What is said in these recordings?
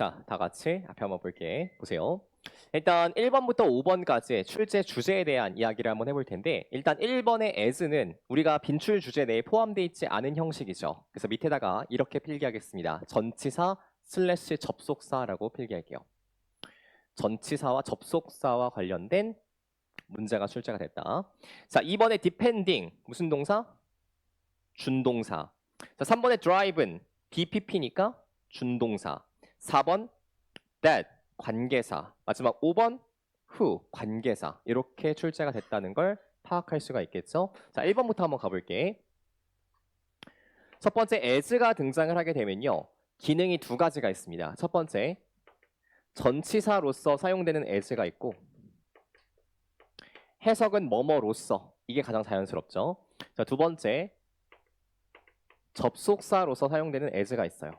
자, 다 같이 앞에 한번 볼게. 보세요. 일단 1번부터 5번까지 출제 주제에 대한 이야기를 한번 해볼 텐데 일단 1번의 as는 우리가 빈출 주제 내에 포함되어 있지 않은 형식이죠. 그래서 밑에다가 이렇게 필기하겠습니다. 전치사 슬래시 접속사라고 필기할게요. 전치사와 접속사와 관련된 문제가 출제가 됐다. 자, 2번에 depending 무슨 동사? 준동사. 자, 3번에 drive는 DPP니까 준동사. 4번 that 관계사. 마지막 5번 who 관계사. 이렇게 출제가 됐다는 걸 파악할 수가 있겠죠. 자, 1번부터 한번 가볼게. 첫 번째 as가 등장을 하게 되면요. 기능이 두 가지가 있습니다. 첫 번째 전치사로서 사용되는 as가 있고 해석은 뭐뭐로서 이게 가장 자연스럽죠. 자, 두 번째 접속사로서 사용되는 as가 있어요.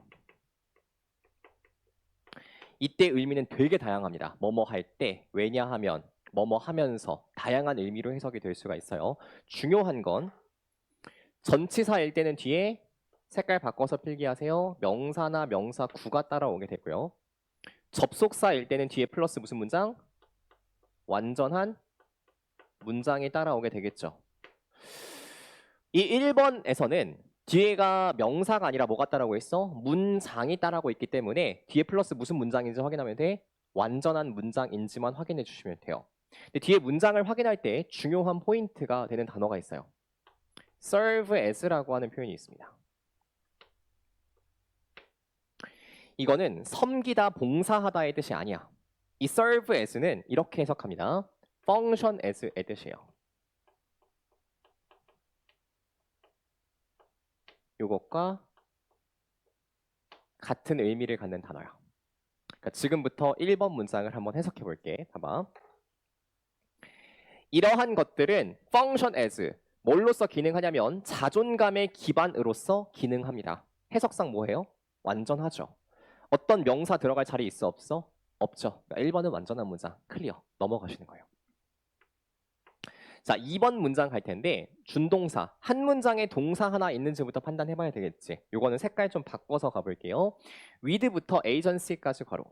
이때 의미는 되게 다양합니다. 뭐뭐 할 때, 왜냐하면, 뭐뭐 하면서 다양한 의미로 해석이 될 수가 있어요. 중요한 건 전치사일 때는 뒤에 색깔 바꿔서 필기하세요. 명사나 명사 구가 따라오게 되고요. 접속사일 때는 뒤에 플러스 무슨 문장? 완전한 문장이 따라오게 되겠죠. 이 1번에서는 뒤에가 명사가 아니라 뭐가 따라오고 있어? 문장이 따라오고 있기 때문에 뒤에 플러스 무슨 문장인지 확인하면 돼? 완전한 문장인지만 확인해 주시면 돼요. 근데 뒤에 문장을 확인할 때 중요한 포인트가 되는 단어가 있어요. serve as라고 하는 표현이 있습니다. 이거는 섬기다, 봉사하다의 뜻이 아니야. 이 serve as는 이렇게 해석합니다. function as의 뜻이에요. 요것과 같은 의미를 갖는 단어야. 그러니까 지금부터 1번 문장을 한번 해석해 볼게. 봐봐. 이러한 것들은 function as 뭘로서 기능하냐면 자존감의 기반으로서 기능합니다. 해석상 뭐예요? 완전하죠. 어떤 명사 들어갈 자리 있어 없어? 없죠. 그러니까 1번은 완전한 문장 클리어 넘어가시는 거예요. 자, 2번 문장 갈 텐데 준동사 한 문장에 동사 하나 있는지부터 판단해 봐야 되겠지. 요거는 색깔 좀 바꿔서 가 볼게요. with부터 agency까지 괄호.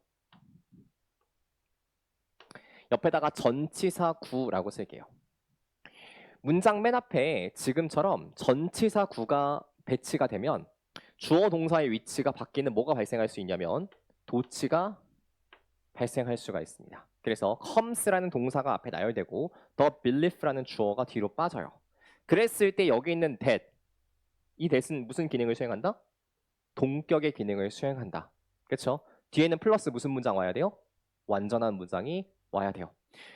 옆에다가 전치사 구라고 쓸게요. 문장 맨 앞에 지금처럼 전치사 구가 배치가 되면 주어 동사의 위치가 바뀌는 뭐가 발생할 수 있냐면 도치가 발생할 수가 있습니다. 그래서 comes라는 동사가 앞에 나열되고 the belief라는 주어가 뒤로 빠져요. 그랬을 때 여기 있는 that 이 that은 무슨 기능을 수행한다? 동격의 기능을 수행한다. 그렇죠? 뒤에는 플러스 무슨 문장 와야 돼요? 완전한 문장이 와야 돼요.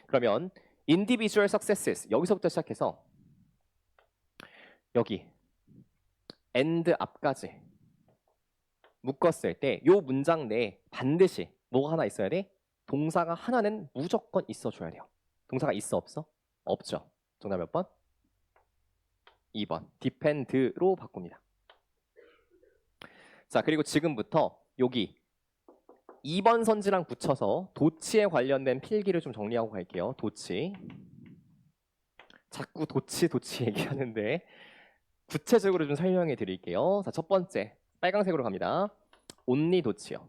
그러면 individual successes 여기서부터 시작해서 여기 and 앞까지 묶었을 때 이 문장 내에 반드시 뭐가 하나 있어야 돼? 동사가 하나는 무조건 있어줘야 돼요. 동사가 있어 없어? 없죠. 정답 몇 번? 2번. depend로 바꿉니다. 자 그리고 지금부터 여기 2번 선지랑 붙여서 도치에 관련된 필기를 좀 정리하고 갈게요. 도치. 자꾸 도치 도치 얘기하는데 구체적으로 좀 설명해 드릴게요. 자, 첫 번째 빨강색으로 갑니다. 온리 도치요.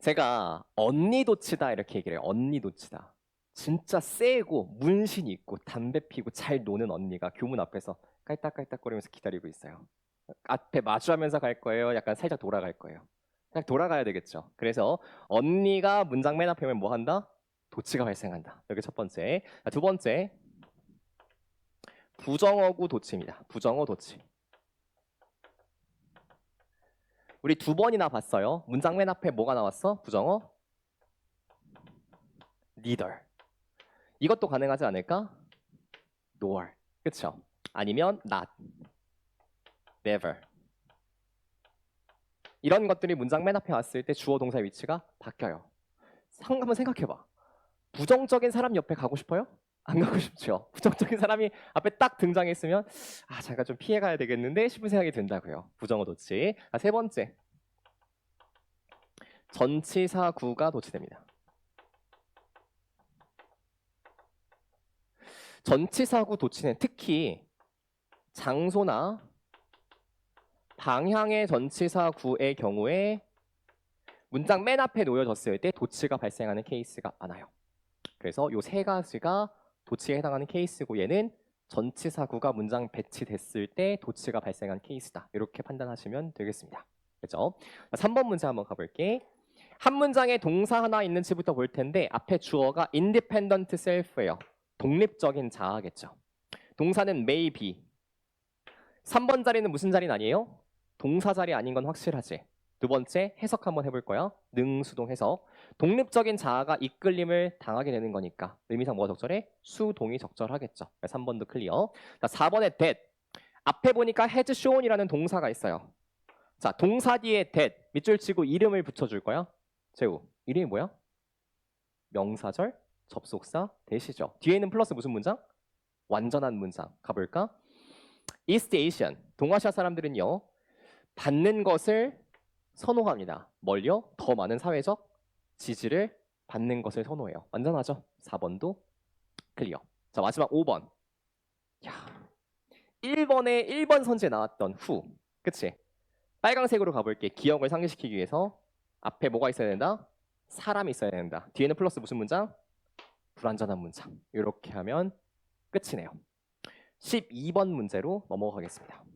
제가 언니 도치다 이렇게 얘기를 해요. 언니 도치다. 진짜 세고 문신 있고 담배 피고 잘 노는 언니가 교문 앞에서 깔딱깔딱거리면서 기다리고 있어요. 앞에 마주하면서 갈 거예요. 약간 살짝 돌아갈 거예요. 그냥 돌아가야 되겠죠. 그래서 언니가 문장 맨 앞에 오면 뭐 한다? 도치가 발생한다. 여기 첫 번째. 자, 두 번째. 부정어구 도치입니다. 부정어 도치. 우리 두 번이나 봤어요. 문장 맨 앞에 뭐가 나왔어? 부정어? neither. 이것도 가능하지 않을까? nor. 그쵸? 아니면 not. never. 이런 것들이 문장 맨 앞에 왔을 때 주어 동사의 위치가 바뀌어요. 상- 한번 생각해봐. 부정적인 사람 옆에 가고 싶어요? 안 가고 싶죠. 부정적인 사람이 앞에 딱 등장했으면 아 잠깐 좀 피해 가야 되겠는데 싶은 생각이 든다고요. 부정어 도치. 아, 세 번째. 전치사구가 도치됩니다. 전치사구 도치는 특히 장소나 방향의 전치사 구의 경우에 문장 맨 앞에 놓여졌을 때 도치가 발생하는 케이스가 많아요. 그래서 요 세 가지가 도치에 해당하는 케이스고 얘는 전치 사구가 문장 배치됐을 때 도치가 발생한 케이스다. 이렇게 판단하시면 되겠습니다. 그렇죠? 3번 문제 한번 가볼게. 한 문장에 동사 하나 있는지부터 볼 텐데 앞에 주어가 independent self예요. 독립적인 자아겠죠. 동사는 may be. 3번 자리는 무슨 자리는 아니에요? 동사 자리 아닌 건 확실하지. 두 번째 해석 한번 해볼 거야. 능수동 해석. 독립적인 자아가 이끌림을 당하게 되는 거니까 의미상 뭐가 적절해? 수동이 적절하겠죠. 3번도 클리어. 자, 4번에 that. 앞에 보니까 has shown이라는 동사가 있어요. 자, 동사 뒤에 that 밑줄 치고 이름을 붙여줄 거야. 재우. 이름이 뭐야? 명사절, 접속사, 대시죠. 뒤에는 플러스 무슨 문장? 완전한 문장. 가볼까? East Asian. 동아시아 사람들은요. 받는 것을 선호합니다. 뭘요? 더 많은 사회적 지지를 받는 것을 선호해요. 완전하죠? 4번도 클리어. 자, 마지막 5번. 야. 1번에 1번 선지에 나왔던 후. 그치? 빨강색으로 가볼게. 기억을 상기시키기 위해서 앞에 뭐가 있어야 된다? 사람이 있어야 된다. 뒤에는 플러스 무슨 문장? 불완전한 문장. 이렇게 하면 끝이네요. 12번 문제로 넘어가겠습니다.